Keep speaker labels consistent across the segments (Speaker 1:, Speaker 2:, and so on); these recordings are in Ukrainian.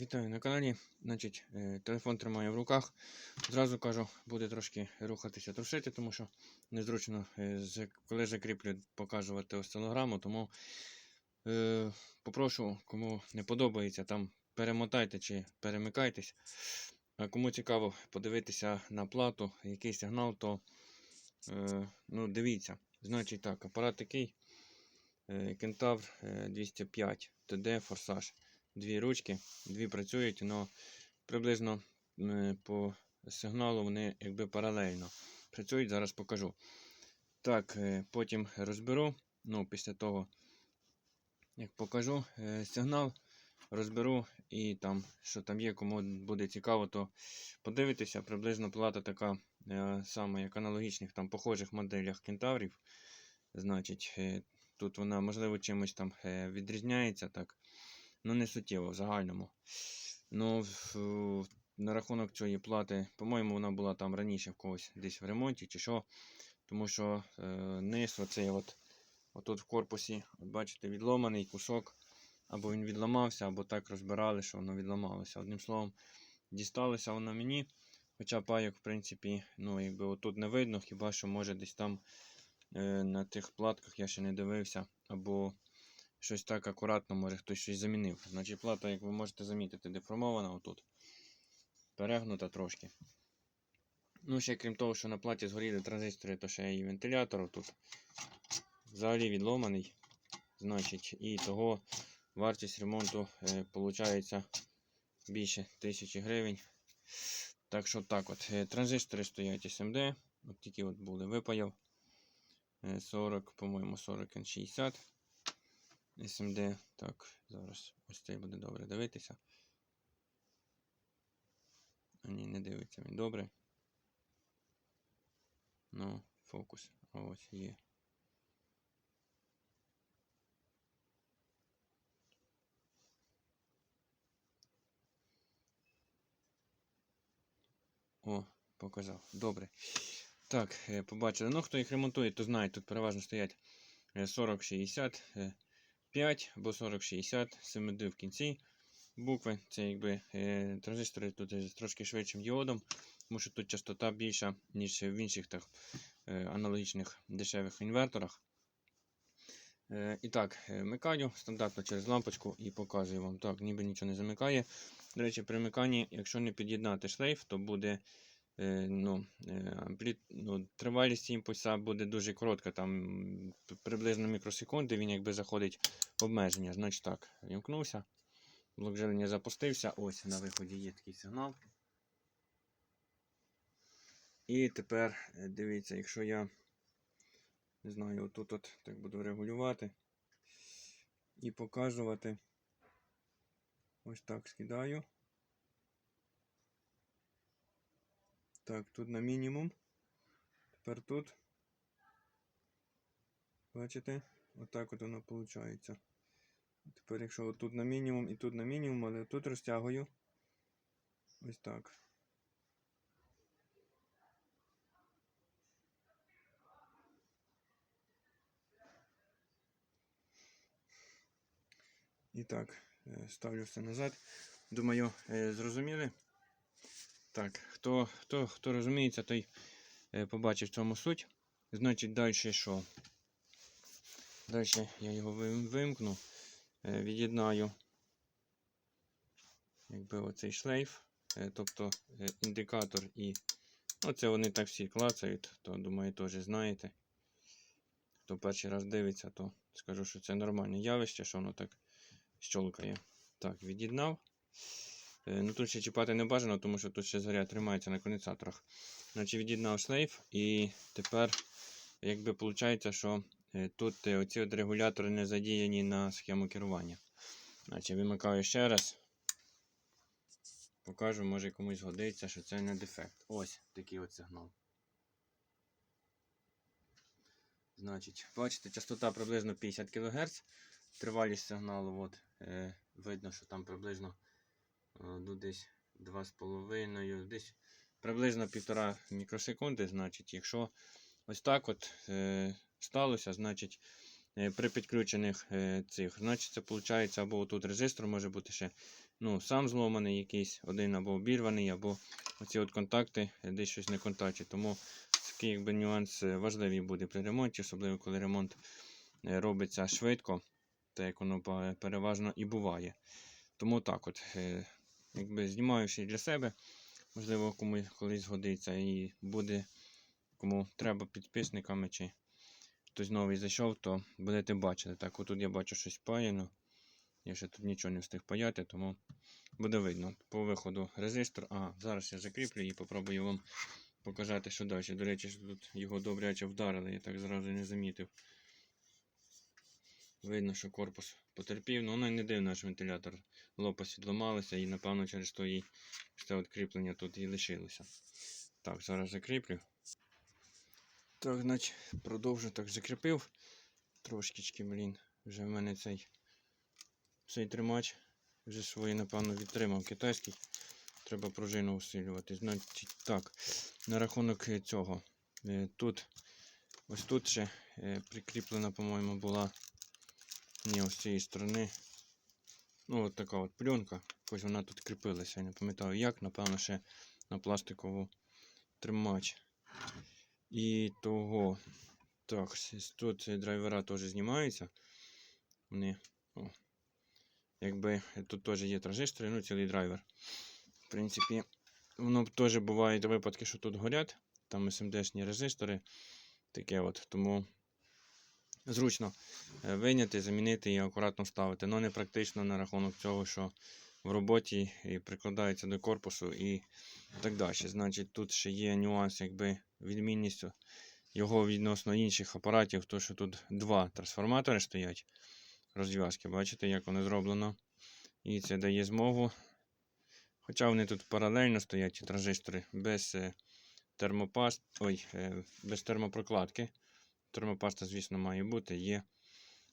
Speaker 1: Вітаю на каналі. Значить, е, телефон тримаю в руках. Зразу кажу, буде трошки рухатися, трусити, тому що незручно, е, коли закріплю, показувати осцилограму, тому е, попрошу, кому не подобається, там перемотайте чи перемикайтесь. А кому цікаво подивитися на плату, який сигнал, то е, ну, дивіться. Значить так, апарат такий. е, Кентавр е, 205 TD Форсаж. Дві ручки, дві працюють, але приблизно е, по сигналу вони якби паралельно працюють. Зараз покажу. Так, е, потім розберу. Ну, після того, як покажу е, сигнал, розберу і там, що там є, кому буде цікаво, то подивитися. Приблизно плата така е, сама, як аналогічних там похожих моделях кентаврів. Значить, тут вона можливо чимось там відрізняється так. Ну, не суттєво в загальному. Ну, на рахунок цієї плати, по-моєму, вона була там раніше в когось десь в ремонті чи що. Тому що е, низ, оцей от, отут в корпусі, от бачите, відломаний кусок. Або він відламався, або так розбирали, що воно відламалося. Одним словом, дісталося воно мені. Хоча пайок, в принципі, ну, якби отут не видно, хіба що може десь там е, на тих платках я ще не дивився. Або щось так акуратно, може хтось щось замінив. Значить, плата, як ви можете замітити, деформована отут. Перегнута трошки. Ну, ще крім того, що на платі згоріли транзистори, то ще і вентилятор тут взагалі відломаний. Значить, і того вартість ремонту е, виходить більше тисячі гривень. Так що так от. Е, Транзистори стоять SMD. От тільки от були випаяв. Е, 40, по-моєму, 40 n 60. SMD. Так, зараз ось цей буде добре дивитися. Ні, не дивиться він добре. Ну, фокус. А ось є. О, показав. Добре. Так, е, побачили. Ну, хто їх ремонтує, то знає, тут переважно стоять е, 40-60. Е, 5 або 4060, 7 в кінці букви. Це якби е, транзистори тут з трошки швидшим діодом, тому що тут частота більша, ніж в інших так, е, аналогічних дешевих інверторах. Е, і так, е, вмикаю стандартно через лампочку і показую вам. Так, ніби нічого не замикає. До речі, при вмиканні, якщо не під'єднати шлейф, то буде е, ну, е, ну, тривалість імпульса буде дуже коротка, там приблизно мікросекунди, він якби заходить в обмеження. Значить так, вімкнувся. Блок живлення запустився. Ось на виході є такий сигнал. І тепер е, дивіться, якщо я не знаю, отут от так буду регулювати і показувати. Ось так скидаю. Так, тут на мінімум. Тепер тут. Бачите? Отак от воно виходить. Тепер, якщо отут на мінімум і тут на мінімум, але тут розтягую. Ось так. І так, е, ставлю все назад. Думаю, е, зрозуміли. Так, хто, хто, хто розуміється, той е, побачив в цьому суть. Значить, далі що? Далі я його вимкну, е, від'єднаю якби оцей шлейф, е, тобто індикатор і. Оце вони так всі клацають, то думаю, теж знаєте. Хто перший раз дивиться, то скажу, що це нормальне явище, що воно так щолкає. Так, від'єднав. Е, Ну тут ще чіпати не бажано, тому що тут ще заряд тримається на конденсаторах. Значить, від'єднав шлейф і тепер, якби виходить, що е, тут е, оці от регулятори не задіяні на схему керування. Значить, вимикаю ще раз. Покажу, може комусь згодиться, що це не дефект. Ось такий от сигнал. Значить, бачите, частота приблизно 50 кГц. Тривалість сигналу, от, е, видно, що там приблизно ну, десь 2,5, десь приблизно 1,5 мікросекунди. Значить, якщо ось так от е, сталося, значить е, при підключених е, цих. Значить, це виходить, або тут резистор може бути ще ну, сам зломаний якийсь, один або обірваний, або оці от контакти е, десь щось не контактять. Тому такий якби нюанс е, важливий буде при ремонті, особливо коли ремонт е, робиться швидко, так як воно переважно і буває. Тому так от, е, якби знімаю для себе, можливо, комусь колись згодиться і буде кому треба підписниками чи хтось новий зайшов, то будете бачити. Так, отут я бачу щось паяно. Я ще тут нічого не встиг паяти, тому буде видно. По виходу резистор. Ага, зараз я закріплю і попробую вам показати, що далі. До речі, тут його добряче вдарили, я так зразу не замітив. Видно, що корпус потерпів, ну не дивно, що вентилятор лопасть відламалися і, напевно, через то і це кріплення тут і лишилося. Так, зараз закріплю. Так, значить, продовжу так закріпив. Трошечки, блін, вже в мене цей, цей тримач вже свої, напевно, відтримав китайський. Треба пружину усилювати. Значить, так, на рахунок цього. Е, Тут, ось тут ще е, прикріплена, по-моєму, була ні, ось з цієї сторони. Ну, от така от пленка. Ось вона тут кріпилася. Я не пам'ятаю як, напевно, ще на пластикову тримач. І того. Так, тут е, драйвера теж знімаються. Вони. О, якби тут теж є транзистори, ну цілий драйвер. В принципі, воно теж бувають випадки, що тут горять. Там SMD-шні резистори. Таке от. Тому зручно е, виняти, замінити і акуратно вставити. Ну не практично на рахунок цього, що в роботі і прикладається до корпусу і так далі. Значить, тут ще є нюанс, якби відмінність його відносно інших апаратів, то що тут два трансформатори стоять. Розв'язки, бачите, як воно зроблено. І це дає змогу. Хоча вони тут паралельно стоять, ці транзистори, без е, термопаст, ой, е, без термопрокладки. Термопаста, звісно, має бути, є.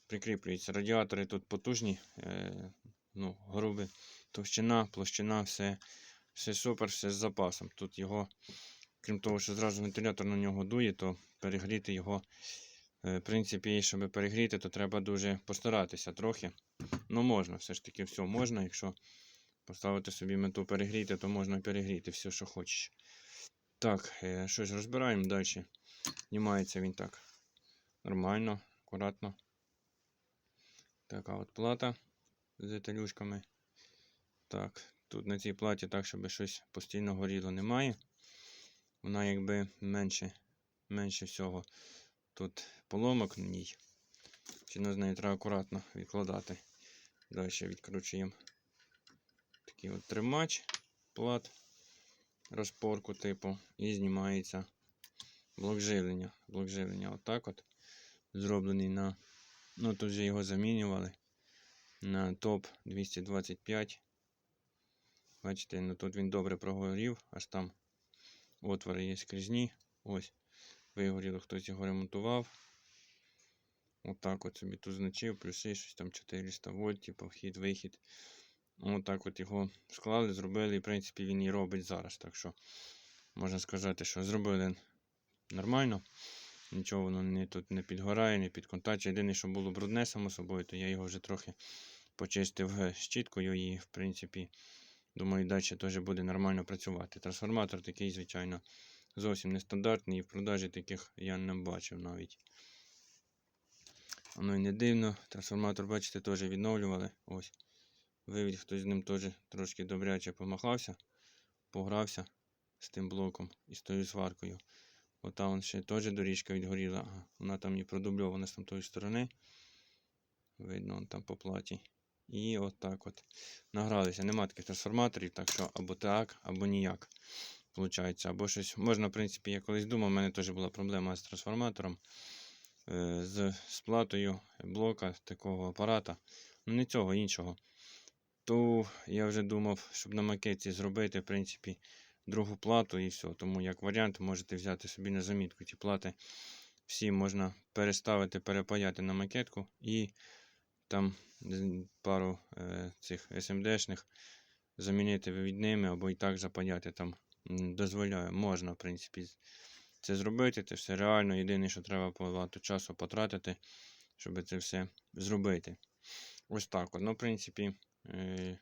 Speaker 1: Прикріплюється. Радіатори тут потужні, е, ну, грубі, товщина, площина, все, все супер, все з запасом. Тут його, крім того, що зразу вентилятор на нього дує, то перегріти його, е, в принципі, щоб перегріти, то треба дуже постаратися трохи. Ну, можна, все ж таки, все можна. Якщо поставити собі мету перегріти, то можна перегріти все, що хочеш. Так, е, щось розбираємо далі. Знімається він так. Нормально, акуратно. Така от плата з деталюшками. Так, тут на цій платі так, щоб щось постійно горіло немає. Вона якби менше, менше всього. Тут поломок на ній. Чи з нею треба акуратно відкладати. Далі відкручуємо такий от тримач плат розпорку типу і знімається блок живлення. Блок живлення отак от зроблений на. Ну, тут вже його замінювали на топ 225. Бачите, ну тут він добре прогорів, аж там отвори є скрізні. Ось, вигоріло, хтось його ремонтував. Отак от собі тут значив, плюси, щось там 400 вольт, типу вхід, вихід. Отак от його склали, зробили, і в принципі він і робить зараз. Так що можна сказати, що зробили нормально. Нічого воно не, тут не підгорає, не підконтачує. Єдине, що було брудне, само собою, то я його вже трохи почистив е, щіткою і, в принципі, думаю, далі теж буде нормально працювати. Трансформатор такий, звичайно, зовсім нестандартний, і в продажі таких я не бачив навіть. Воно і не дивно. Трансформатор, бачите, теж відновлювали. Ось. Вивід, хтось з ним теж трошки добряче помахався, погрався з тим блоком і з тою сваркою. Ота вон ще теж доріжка відгоріла. Ага, Вона там і продубльована з там тої сторони. Видно вон там по платі. І отак от награлися. Нема таких трансформаторів, так що або так, або ніяк. Получається, або щось. Можна, в принципі, я колись думав, у мене теж була проблема з трансформатором, е, з сплатою блока такого апарата. Ну, не цього іншого. То я вже думав, щоб на макеті зробити, в принципі, другу плату і все. Тому як варіант можете взяти собі на замітку ці плати. Всі можна переставити, перепаяти на макетку і там пару е, цих SMD-шних замінити вивідними або і так запаяти там. м, Дозволяю, можна, в принципі, це зробити. Це все реально. Єдине, що треба багато часу потратити, щоб це все зробити. Ось так. Ну, в принципі, е,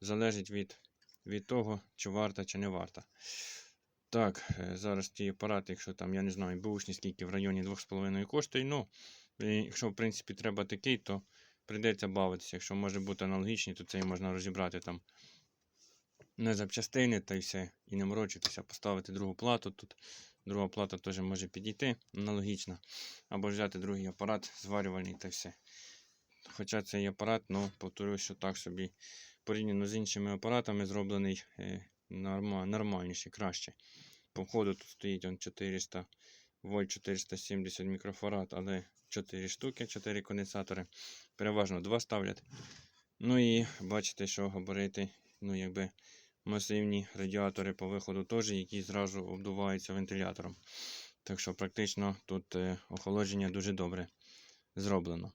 Speaker 1: залежить від, від того, чи варта, чи не варта. Так, е, зараз ті апарати, якщо там, я не знаю, бушні скільки в районі 2,5 коштує. Ну, якщо, в принципі, треба такий, то прийдеться бавитися. Якщо може бути аналогічний, то цей можна розібрати там на запчастини та й все. І не морочитися, поставити другу плату. Тут друга плата теж може підійти, аналогічна. Або взяти другий апарат, зварювальний та все. Хоча цей апарат, ну, повторюю, що так собі порівняно з іншими апаратами зроблений е, норма, нормальніше, краще. По входу тут стоїть он 400 вольт 470 мікрофарад, але 4 штуки, 4 конденсатори. Переважно 2 ставлять. Ну і бачите, що габарити, ну якби масивні радіатори по виходу теж, які зразу обдуваються вентилятором. Так що практично тут е, охолодження дуже добре зроблено.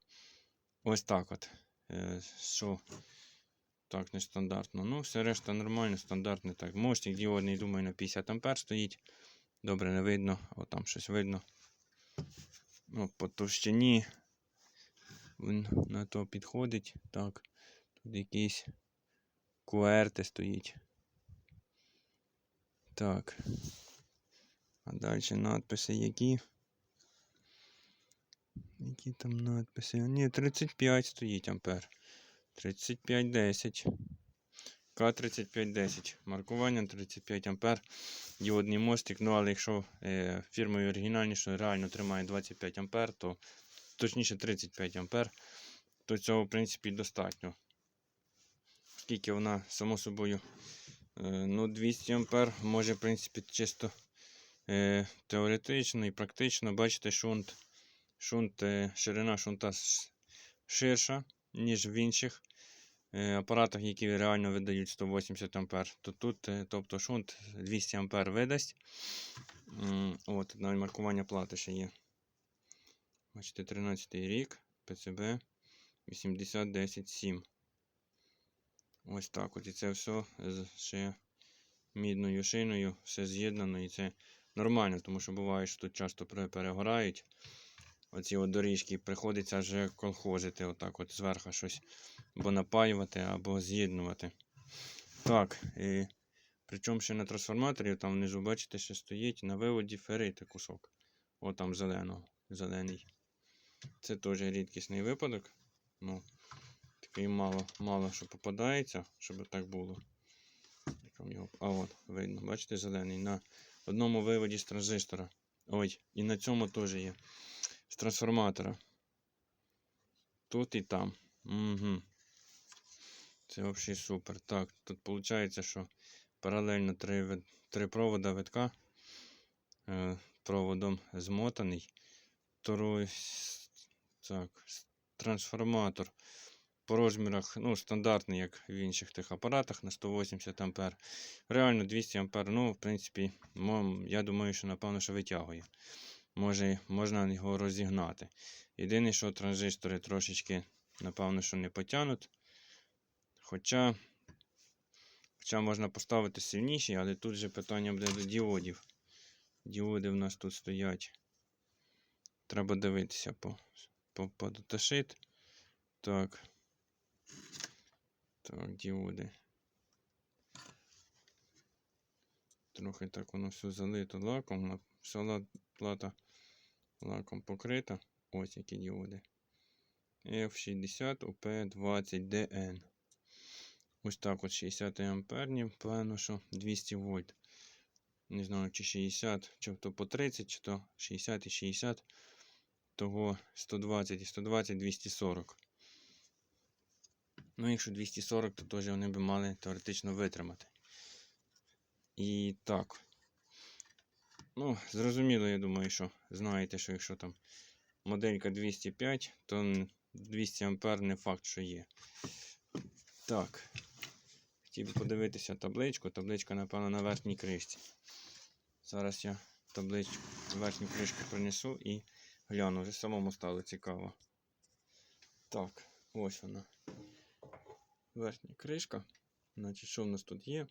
Speaker 1: Ось так от. Е, що так, нестандартно. Ну, все решта нормально, стандартне так. Мостик діодний, думаю, на 50 ампер стоїть. Добре не видно, от там щось видно. Ну, по товщині він на то підходить. Так. Тут якісь QRT стоїть. Так. А далі надписи які? Які там надписи? Ні, 35 стоїть ампер. 3510. К3510. Маркування 35 ампер. Діодний мостик. Ну, але якщо е, фірмою оригінальніше реально тримає 25 ампер, то точніше 35 ампер, то цього, в принципі, достатньо. Оскільки вона, само собою, е, ну, 200 ампер може, в принципі, чисто е, теоретично і практично. Бачите, шунт, шунт, е, ширина шунта ширша, ніж в інших апаратах, які реально видають 180 ампер. То тут, е, тобто шунт 200 ампер видасть. От, навіть маркування плати ще є. Бачите, 13 рік, ПЦБ 80107. Ось так от. І це все ще мідною шиною, все з'єднано. І це нормально, тому що буває, що тут часто перегорають. Оці от доріжки приходиться вже колхозити, отак от зверху щось або напаювати, або з'єднувати. Так, і причому ще на трансформаторі, там внизу, бачите, ще стоїть на виводі ферити кусок. О, там зеленого, зелений. Це теж рідкісний випадок. Ну, такий мало, мало що попадається, щоб так було. А от, видно, бачите, зелений. На одному виводі з транзистора. Ой, і на цьому теж є. Трансформатора. Тут і там. Угу. Це взагалі супер. Так, тут виходить, що паралельно три, три провода витка. Е, проводом змотаний. Второй так, трансформатор по розмірах ну, стандартний, як в інших тих апаратах на 180 ампер. Реально 200 ампер. Ну, в принципі, я думаю, що напевно, що витягує. Може, можна його розігнати. Єдине, що транзистори трошечки, напевно, що не потягнуть. Хоча, хоча можна поставити сильніші, але тут же питання буде до діодів. Діоди в нас тут стоять. Треба дивитися по, по, по даташит. Так. Так, діоди. Трохи так воно все залито лаком. Вся ла- плата лаком покрита. Ось які діоди. F60 OP20DN. Ось так от 60 амперні, певно, що 200 вольт. Не знаю, чи 60, чи то по 30, чи то 60 і 60. Того 120 і 120 240. Ну, якщо 240, то теж вони би мали теоретично витримати. І так. Ну, зрозуміло, я думаю, що знаєте, що якщо там моделька 205, то 200 ампер не факт, що є. Так. Хотів би подивитися табличку. Табличка, напевно, на верхній кришці. Зараз я табличку, верхню кришку принесу і гляну. Вже самому стало цікаво. Так, ось вона. Верхня кришка. Значить, що в нас тут є?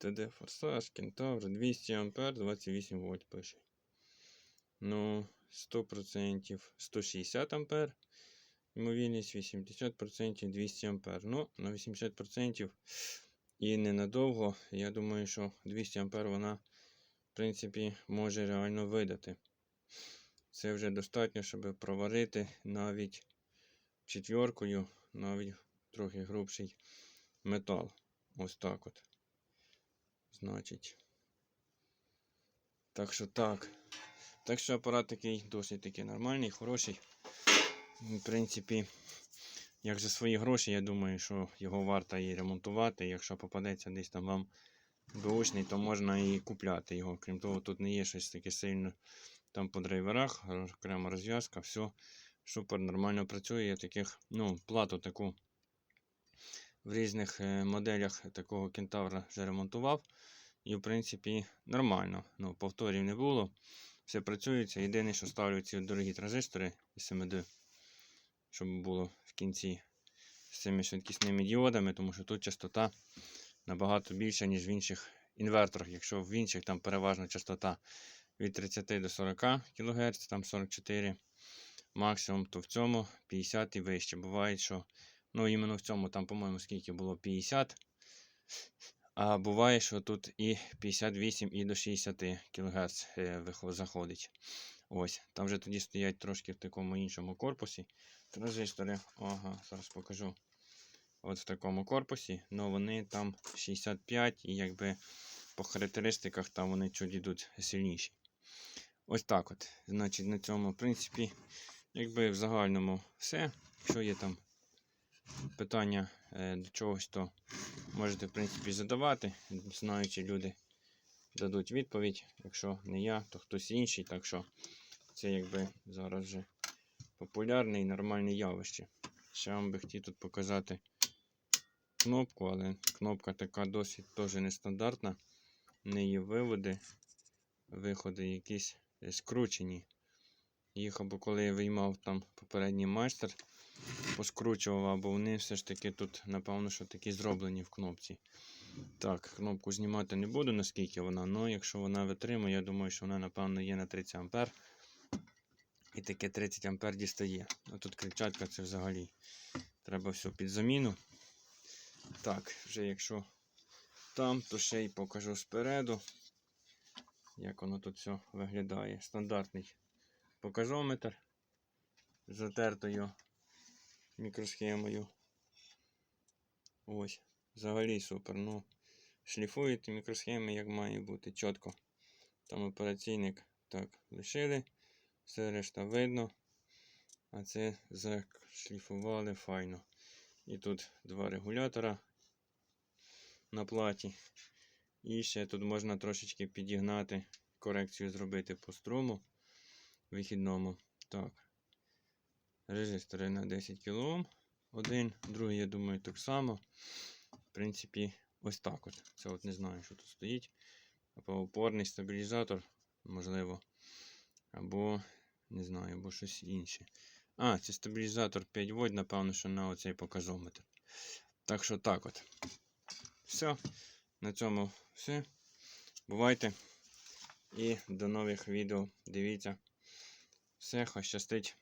Speaker 1: ТД Форсаж, Кентавр, 200 ампер, 28 вольт пише. Ну, 100% 160 ампер. Ймовірність 80% 200 ампер. Ну, на 80% і ненадовго. Я думаю, що 200 ампер вона, в принципі, може реально видати. Це вже достатньо, щоб проварити навіть четвіркою, навіть трохи грубший метал. Ось так от. Значить. Так що так. Так що апарат такий досить таки нормальний, хороший. В принципі, як за свої гроші, я думаю, що його варто і ремонтувати. Якщо попадеться десь там вам беушний, то можна і купляти його. Крім того, тут не є щось таке сильно там по драйверах, окрема розв'язка, все супер нормально працює. Я таких, ну, плату таку в різних е, моделях такого кентавра вже ремонтував. І, в принципі, нормально. Ну, повторів не було. Все працюється. Єдине, що ставлю ці дорогі транзистори SMD, щоб було в кінці з цими швидкісними діодами, тому що тут частота набагато більша, ніж в інших інверторах. Якщо в інших там переважно частота від 30 до 40 кГц, там 44 максимум, то в цьому 50 і вище. Буває, що ну, іменно в цьому там, по-моєму, скільки було 50. А буває, що тут і 58 і до 60 кГц е, заходить. Ось, там вже тоді стоять трошки в такому іншому корпусі. Транзистори, ага, зараз покажу. От в такому корпусі, але вони там 65 і якби по характеристиках там вони чуть йдуть сильніші. Ось так от. Значить, на цьому, в принципі, якби в загальному все. Якщо є там питання е, до чогось, то можете, в принципі, задавати. Знаючи люди дадуть відповідь. Якщо не я, то хтось інший. Так що це якби зараз вже популярне і нормальне явище. Ще вам би хотів тут показати кнопку, але кнопка така досить теж нестандартна. В неї виводи, виходи якісь е, скручені. Їх або коли я виймав там попередній майстер, поскручував, або вони все ж таки тут, напевно, що такі зроблені в кнопці. Так, кнопку знімати не буду, наскільки вона, але якщо вона витримує, я думаю, що вона, напевно, є на 30 ампер. І таке 30 ампер дістає. А тут кричатка це взагалі. Треба все під заміну. Так, вже якщо там, то ще й покажу спереду, як воно тут все виглядає. Стандартний показометр затертою мікросхемою. Ось, взагалі супер. Ну, шліфують мікросхеми, як має бути чітко. Там операційник так лишили, все решта видно. А це зашліфували файно. І тут два регулятора на платі. І ще тут можна трошечки підігнати, корекцію зробити по струму вихідному. Так. Резистори на 10 кОм. Один, другий, я думаю, так само. В принципі, ось так от. Це от не знаю, що тут стоїть. Або опорний стабілізатор, можливо. Або, не знаю, або щось інше. А, це стабілізатор 5 вольт, напевно, що на оцей показометр. Так що так от. Все. На цьому все. Бувайте. І до нових відео. Дивіться. Все, хай щастить.